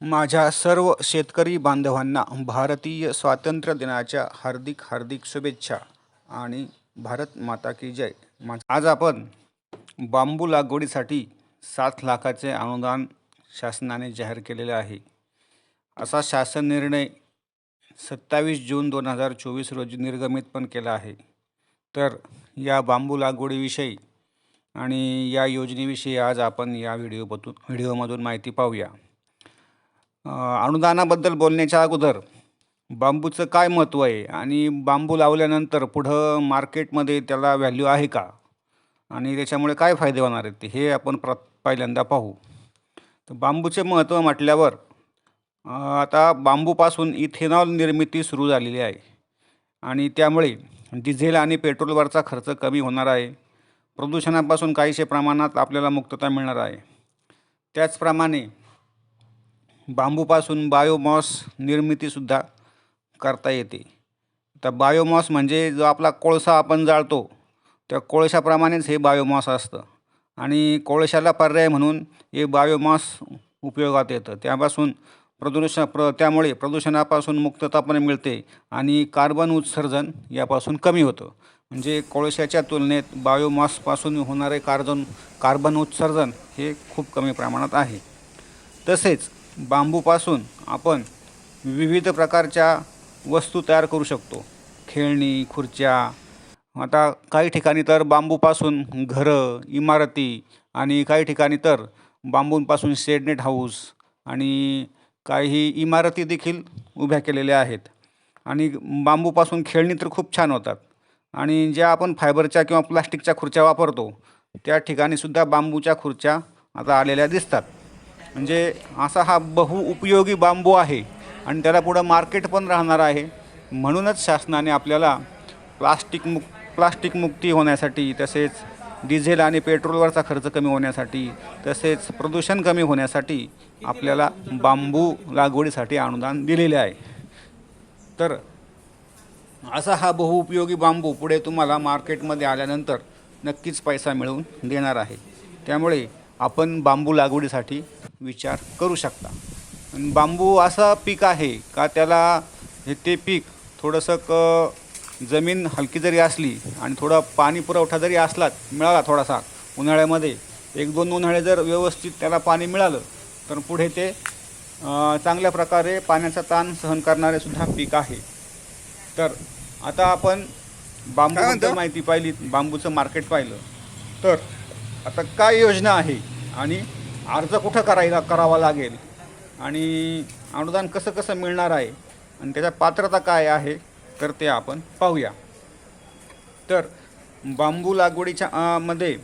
माझ्या सर्व शेतकरी बांधवांना भारतीय स्वातंत्र्य दिनाच्या हार्दिक हार्दिक शुभेच्छा आणि भारत माता की जय. मा आज आपण बांबू लागवडीसाठी सात लाखाचे अनुदान शासनाने जाहीर केलेले आहे. असा शासन निर्णय सत्तावीस जून दोन हजार चोवीस रोजी निर्गमित पण केला आहे. तर या बांबू लागवडीविषयी आणि या योजनेविषयी आज आपण या व्हिडिओमधून व्हिडिओमधून माहिती पाहूया. अनुदानाबद्दल बोलण्याच्या अगोदर बांबूचं काय महत्त्व आहे? आणि बांबू लावल्यानंतर पुढं मार्केटमध्ये त्याला व्हॅल्यू आहे का? आणि त्याच्यामुळे काय फायदे होणार आहेत ते? हे आपण प्र पहिल्यांदा पाहू. तर बांबूचे महत्त्व म्हटल्यावर आता बांबूपासून इथेनॉल निर्मिती सुरू झालेली आहे. आणि त्यामुळे डिझेल आणि पेट्रोलवरचा खर्च कमी होणार आहे. प्रदूषणापासून काहीशे प्रमाणात आपल्याला मुक्तता मिळणार आहे. त्याचप्रमाणे बांबूपासून बायोमॉस निर्मितीसुद्धा करता येते. तर बायोमॉस म्हणजे जो आपला कोळसा आपण जाळतो त्या कोळशाप्रमाणेच हे बायोमॉस असतं. आणि कोळशाला पर्याय म्हणून हे बायोमॉस उपयोगात येतं. त्यापासून प्रदूषण प्र त्यामुळे प्रदूषणापासून मुक्तता पण मिळते आणि कार्बन उत्सर्जन यापासून कमी होतं. म्हणजे कोळशाच्या तुलनेत बायोमॉसपासून होणारे कार्बन कार्बन उत्सर्जन हे खूप कमी प्रमाणात आहे. तसेच बांबूपासून आपण विविध प्रकारच्या वस्तू तयार करू शकतो. खेळणी खुर्च्या आता काही ठिकाणी तर बांबूपासून घरं इमारती आणि काही ठिकाणी तर बांबूंपासून शेडनेट हाऊस आणि काही इमारती देखील उभ्या केलेल्या आहेत. आणि बांबूपासून खेळणी तर खूप छान होतात. आणि ज्या आपण फायबरच्या किंवा प्लास्टिकच्या खुर्च्या वापरतो त्या ठिकाणीसुद्धा बांबूच्या खुर्च्या आता आलेल्या दिसतात. म्हणजे असा हा बहुउपयोगी बांबू आहे आणि त्याला पुढं मार्केट पण राहणार आहे. म्हणूनच शासनाने आपल्याला प्लास्टिक मुक प्लास्टिक मुक्ती होण्यासाठी तसेच डिझेल आणि पेट्रोलवरचा खर्च कमी होण्यासाठी तसेच प्रदूषण कमी होण्यासाठी आपल्याला बांबू लागवडीसाठी अनुदान दिलेले आहे. तर असा हा बहुउपयोगी बांबू पुढे तुम्हाला मार्केटमध्ये आल्यानंतर नक्कीच पैसा मिळवून देणार आहे. त्यामुळे आपण बांबू लागवडीसाठी विचार करू शकता. आणि बांबू असा पीक आहे का त्याला हे ते पीक थोडंसं क जमीन हलकी जरी असली आणि थोडा पाणी पुरवठा जरी असला मिळाला थोडासा उन्हाळ्यामध्ये एक दोन उन्हाळे जर व्यवस्थित त्याला पाणी मिळालं तर पुढे ते चांगल्या प्रकारे पाण्याचा ताण सहन करणारे सुद्धा पीक आहे. तर आता आपण बांबूबद्दल माहिती पाहिली बांबूचं मार्केट पाहिलं. तर आता काय योजना आहे? आणि अर्ज कुठं करायला करावा लागेल? आणि अनुदान कसं कसं मिळणार आहे? आणि त्याच्या पात्रता काय आहे? तर ते आपण पाहूया. तर बांबू लागवडीच्या मध्ये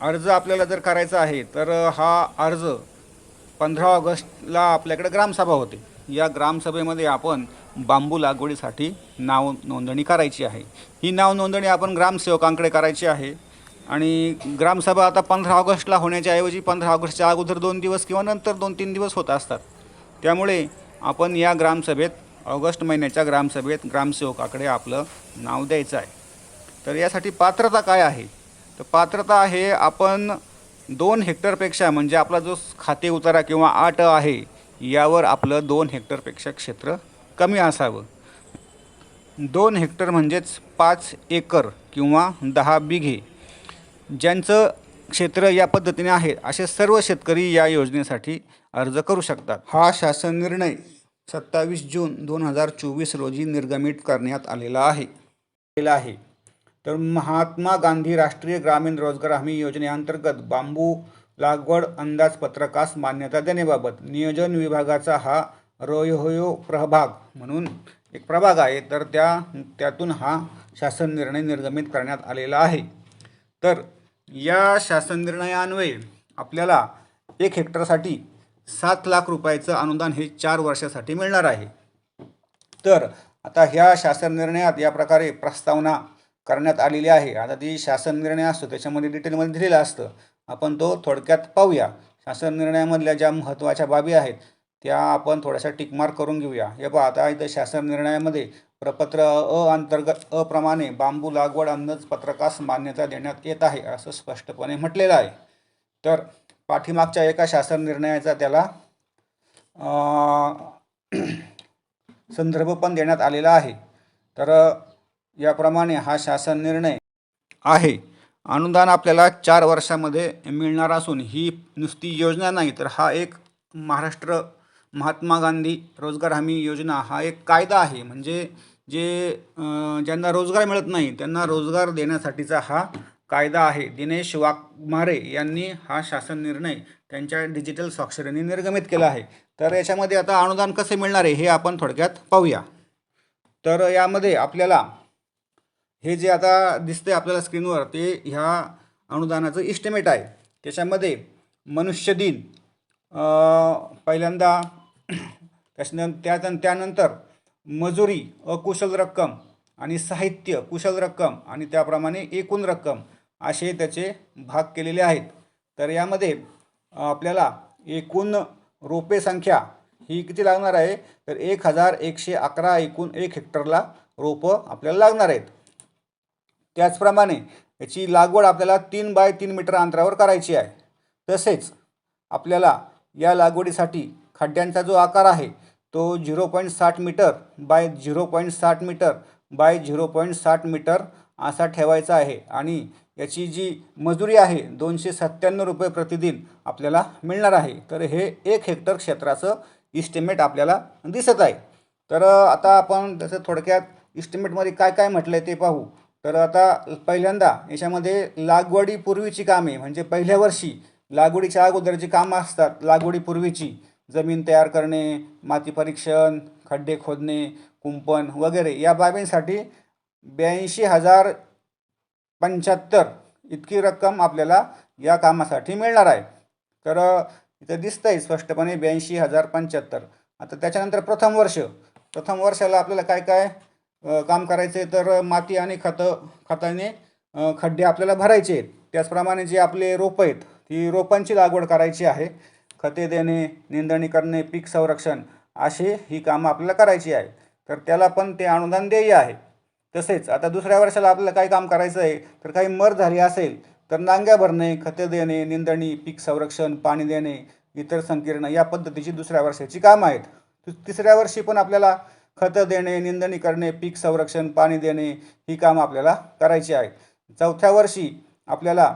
अर्ज आपल्याला जर करायचा आहे तर हा अर्ज पंधरा ऑगस्टला आपल्याकडे ग्रामसभा होते. या ग्रामसभेमध्ये आपण बांबू लागवडीसाठी नाव नोंदणी करायची आहे. ही नाव नोंदणी आपण ग्रामसेवकांकडे करायची आहे. आणि ग्रामसभा आता पंधरा ऑगस्टला होण्याच्या ऐवजी पंधरा ऑगस्टच्या अगोदर दोन दिवस किंवा नंतर दोन तीन दिवस होत असतात. त्यामुळे आपण या ग्रामसभेत ऑगस्ट महिन्याच्या ग्रामसभेत ग्रामसेवकाकडे आपलं नाव द्यायचं आहे. तर यासाठी पात्रता काय आहे? तर पात्रता आहे आपण दोन हेक्टरपेक्षा म्हणजे आपला जो खाते उतारा किंवा आट आहे यावर आपलं दोन हेक्टरपेक्षा क्षेत्र कमी असावं. दोन हेक्टर म्हणजेच पाच एकर किंवा दहा बिघे ज्यांचं क्षेत्र या पद्धतीने आहे असे सर्व शेतकरी या योजनेसाठी अर्ज करू शकतात. हा शासन निर्णय सत्तावीस जून दोन हजार चोवीस रोजी निर्गमित करण्यात आलेला आहे. आलेला आहे. तर महात्मा गांधी राष्ट्रीय ग्रामीण रोजगार हमी योजनेअंतर्गत बांबू लागवड अंदाजपत्रकास मान्यता देण्याबाबत नियोजन विभागाचा हा रोयोयो प्रभाग म्हणून एक प्रभाग आहे. तर त्या त्यातून हा शासन निर्णय निर्गमित करण्यात आलेला आहे. तर या शासन निर्णयान्वये आपल्याला एक हेक्टरसाठी सात लाख रुपयाचं अनुदान हे चार वर्षासाठी मिळणार आहे. तर आता ह्या शासन निर्णयात या प्रकारे प्रस्तावना करण्यात आलेली आहे. आता ती शासन निर्णय असतो त्याच्यामध्ये डिटेलमध्ये दिलेलं असतं. आपण तो थोडक्यात पाहूया. शासन निर्णयामधल्या ज्या महत्त्वाच्या बाबी आहेत त्या आपण थोड्याशा टिकमार्क करून घेऊया. हे पहा आता इथं शासन निर्णयामध्ये प्रपत्र अ अंतर्गत अ प्रमाणे बांबू लागवड अंदाजपत्रकास मान्यता देण्यात येत आहे असं स्पष्टपणे म्हटलेलं आहे. तर पाठीमागच्या एका शासन निर्णयाचा त्याला संदर्भ पण देण्यात आलेला आहे. तर याप्रमाणे हा शासन निर्णय आहे. अनुदान आपल्याला चार वर्षामध्ये मिळणार असून ही नुसती योजना नाही तर हा एक महाराष्ट्र महात्मा गांधी रोजगार हमी योजना हा एक कायदा आहे. म्हणजे जे ज्यांना रोजगार मिळत नाही त्यांना रोजगार देण्यासाठीचा हा कायदा आहे. दिनेश वाघमारे यांनी हा शासन निर्णय त्यांच्या डिजिटल स्वाक्षरीने निर्गमित केला आहे. तर याच्यामध्ये आता अनुदान कसे मिळणार आहे हे आपण थोडक्यात पाहूया. तर यामध्ये आपल्याला हे जे आता दिसते आपल्याला स्क्रीनवर ते ह्या अनुदानाचं इस्टिमेट आहे. त्याच्यामध्ये मनुष्य दिन पहिल्यांदा त्याच्यानं त्या त्यानंतर मजुरी अकुशल रक्कम आणि साहित्य कुशल रक्कम आणि त्याप्रमाणे एकूण रक्कम असे त्याचे भाग केलेले आहेत. तर यामध्ये आपल्याला एकूण रोपे संख्या ही किती लागणार आहे? तर एक हजार एकशे अकरा एकूण एक हेक्टरला रोपं आपल्याला लागणार आहेत. त्याचप्रमाणे याची लागवड आपल्याला तीन बाय तीन मीटर अंतरावर करायची आहे. तसेच आपल्याला या लागवडीसाठी खड्ड्यांचा जो आकार आहे तो झिरो पॉईंट साठ मीटर बाय झिरो पॉईंट साठ मीटर बाय झिरो पॉईंट साठ मीटर असा ठेवायचा आहे. आणि याची जी मजुरी आहे दोनशे सत्त्याण्णव रुपये प्रतिदिन आपल्याला मिळणार आहे. तर हे एक हेक्टर क्षेत्राचं इस्टिमेट आपल्याला दिसत आहे. तर आता आपण त्याचं थोडक्यात इस्टिमेटमध्ये काय काय म्हटलं आहे ते पाहू. तर आता पहिल्यांदा याच्यामध्ये लागवडीपूर्वीची कामे म्हणजे पहिल्या वर्षी लागवडीच्या अगोदर जी कामं असतात लागवडीपूर्वीची जमीन तयार करणे माती परीक्षण खड्डे खोदणे कुंपण वगैरे या बाबींसाठी ब्याऐंशी हजार पंच्याहत्तर इतकी रक्कम आपल्याला या कामासाठी मिळणार आहे. तर इथं दिसतंय स्पष्टपणे ब्याऐंशी हजार पंच्याहत्तर. आता त्याच्यानंतर प्रथम वर्ष. प्रथम वर्षाला आपल्याला काय काय काम करायचे तर माती आणि खतं खताने खड्डे आपल्याला भरायचे आहेत. त्याचप्रमाणे जे आपले रोपं आहेत ती रोपांची लागवड करायची आहे. खते देणे निंदणी करणे पीक संरक्षण असे ही कामं आपल्याला करायची आहे तर त्याला पण ते अनुदान देय आहे. तसेच आता दुसऱ्या वर्षाला आपल्याला काय काम करायचं आहे तर काही मर झाली असेल तर नांग्या भरणे खते देणे निंदणी पीक संरक्षण पाणी देणे इतर संकीर्ण या पद्धतीची दुसऱ्या वर्षाची कामं आहेत. तिसऱ्या वर्षी पण आपल्याला खतं देणे निंदणी करणे पीक संरक्षण पाणी देणे ही कामं आपल्याला करायची आहेत. चौथ्या वर्षी आपल्याला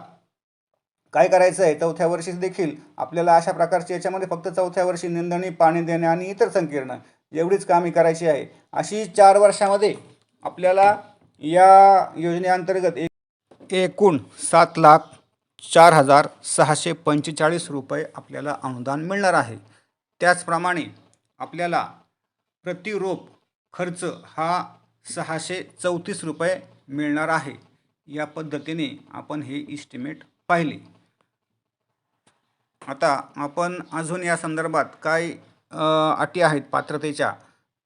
काय करायचं आहे? चौथ्या वर्षी देखील आपल्याला अशा प्रकारची याच्यामध्ये फक्त चौथ्या वर्षी निंदणी पाणी देणे आणि इतर संकीर्ण एवढीच कामे करायची आहे. अशी चार वर्षामध्ये आपल्याला या योजनेअंतर्गत एक एकूण सात लाख चार हजार सहाशे पंचेचाळीस रुपये आपल्याला अनुदान मिळणार आहे. त्याचप्रमाणे आपल्याला प्रतिरोप खर्च हा सहाशे चौतीस रुपये मिळणार आहे. या पद्धतीने आपण हे इस्टिमेट पाहिले. आता आपण अजून या संदर्भात काय अटी आहेत पात्रतेच्या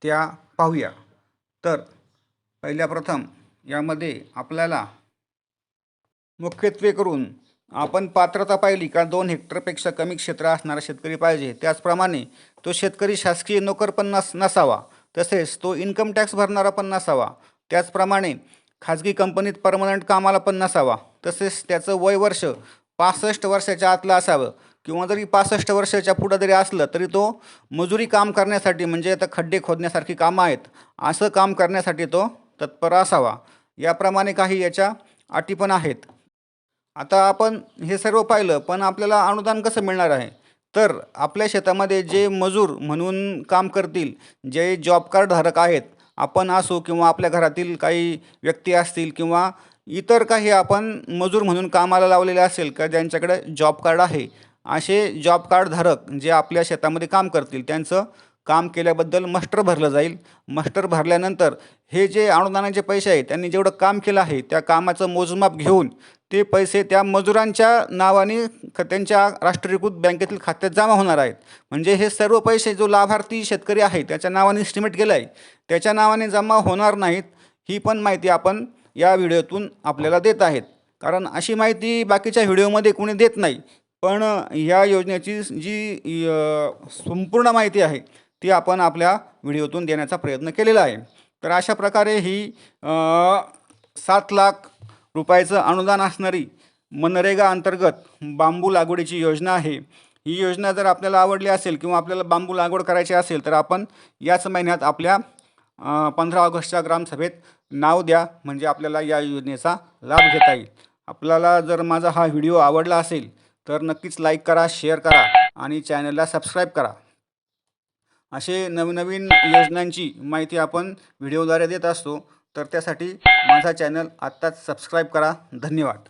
त्या पाहूया. तर पहिल्या प्रथम यामध्ये आपल्याला मुख्यत्वे करून आपण पात्रता पाहिली का दोन हेक्टरपेक्षा कमी क्षेत्र असणारा शेतकरी पाहिजे त्याचप्रमाणे तो शेतकरी शासकीय नोकर पण नस नसावा तसेच तो इन्कम टॅक्स भरणारा पण नसावा त्याचप्रमाणे खाजगी कंपनीत परमनंट कामाला पण नसावा तसेच त्याचं वय वर्ष पासष्ट वर्षाच्या आतलं असावं किंवा जरी पासष्ट वर्षाच्या पुढं जरी असलं तरी तो मजुरी काम करण्यासाठी म्हणजे आता खड्डे खोदण्यासारखी कामं आहेत असं काम करण्यासाठी तो तत्पर असावा. याप्रमाणे काही याच्या अटी पण आहेत. आता आपण हे सर्व पाहिलं पण आपल्याला अनुदान कसं मिळणार आहे? तर आपल्या शेतामध्ये जे मजूर म्हणून काम करतील जे जॉब कार्डधारक आहेत आपण असो किंवा आपल्या घरातील काही व्यक्ती असतील किंवा इतर काही आपण मजूर म्हणून कामाला लावलेले असेल का ज्यांच्याकडे जॉब कार्ड आहे असे जॉब कार्डधारक जे आपल्या शेतामध्ये काम करतील त्यांचं काम केल्याबद्दल मस्टर भरलं जाईल. मस्टर भरल्यानंतर हे जे अनुदानाचे पैसे आहेत त्यांनी जेवढं काम केलं आहे त्या कामाचं मोजमाप घेऊन ते पैसे त्या मजुरांच्या नावाने ख त्यांच्या राष्ट्रीयकृत बँकेतील खात्यात जमा होणार आहेत. म्हणजे हे सर्व पैसे जो लाभार्थी शेतकरी आहे त्याच्या नावाने इस्टिमेट केलं आहे. त्याच्या नावाने जमा होणार नाहीत ही पण माहिती आपण या व्हिडिओतून आपल्याला देत आहेत. कारण अशी माहिती बाकीच्या व्हिडिओमध्ये कोणी देत नाही. पण ह्या योजनेची जी संपूर्ण माहिती आहे ती आपण आपल्या व्हिडिओतून देण्याचा प्रयत्न केलेला आहे. तर अशा प्रकारे ही सात लाख रुपयाचं अनुदान असणारी मनरेगा अंतर्गत बांबू लागवडीची योजना आहे. ही योजना जर आपल्याला आवडली असेल किंवा आपल्याला बांबू लागवड करायची असेल तर आपण याच महिन्यात आपल्या पंधरा ऑगस्टच्या ग्रामसभेत नाव द्या म्हणजे आपल्याला या योजनेचा लाभ घेता येईल. आपल्याला जर माझा हा व्हिडिओ आवडला असेल तर नक्कीच लाईक करा शेअर करा आणि चॅनलला सबस्क्राईब करा. असे नवनवीन योजनांची माहिती आपण व्हिडिओद्वारे देत असतो. तर त्यासाठी माझा चॅनल आत्ताच सबस्क्राईब करा. धन्यवाद.